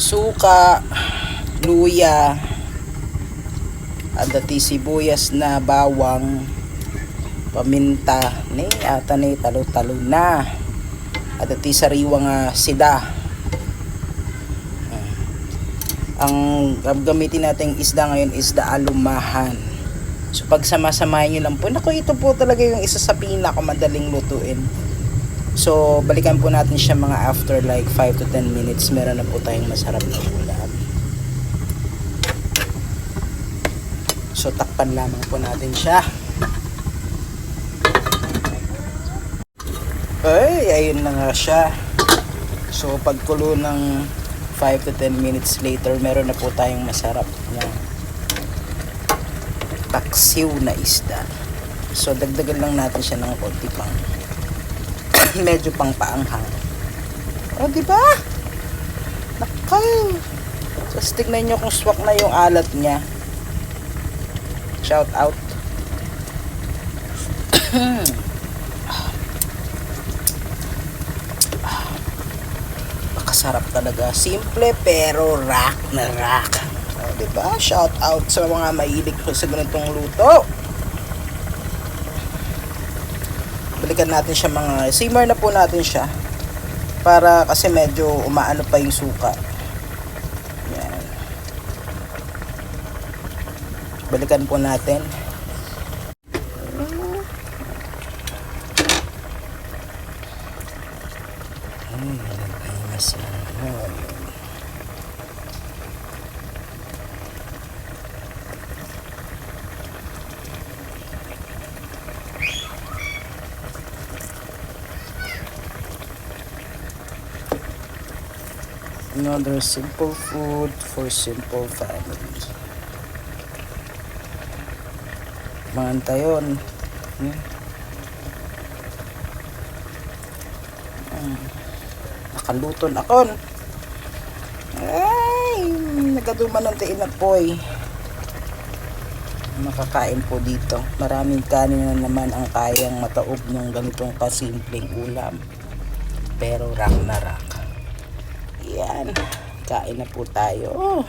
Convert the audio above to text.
suka, luya, at dati sibuyas na bawang, paminta, ni ata ni talo-talo na. At dati sariwa nga sida. Ang gagamitin nating isda ngayon is the alumahan. So pag sama-samahin nyo lang po, naku ito po talaga yung isa sa pinakamadaling lutuin. So, balikan po natin siya mga after like 5 to 10 minutes. Meron na po tayong masarap na ulam. So, takpan lamang po natin siya. Ay, ayun na nga siya. So, pagkulo ng 5 to 10 minutes later, meron na po tayong masarap na taksiw na isda. So, dagdagan lang natin siya ng konti pang medyo pang paanghang. O, di ba? Nakay. Tapos tignan nyo kung swak na yung alat niya. Shout out. Makasarap talaga. Simple pero rock na rock. O, di ba? Shout out sa mga mahilig sa ganitong luto. Balikan natin siya mga simmer na po natin siya. Para kasi medyo umaano pa yung suka. Yan balikan po natin. Ay, mas ano, Another simple food for simple family. Manta yun. Hmm. Hmm. Nakaluto na kon. Ay, nagaduman ng tiin na poy. Makakain po dito. Maraming kanin na naman ang kayang mataob ng ganitong kasimpleng ulam. Pero rak na rak. Yan. Kain na po tayo.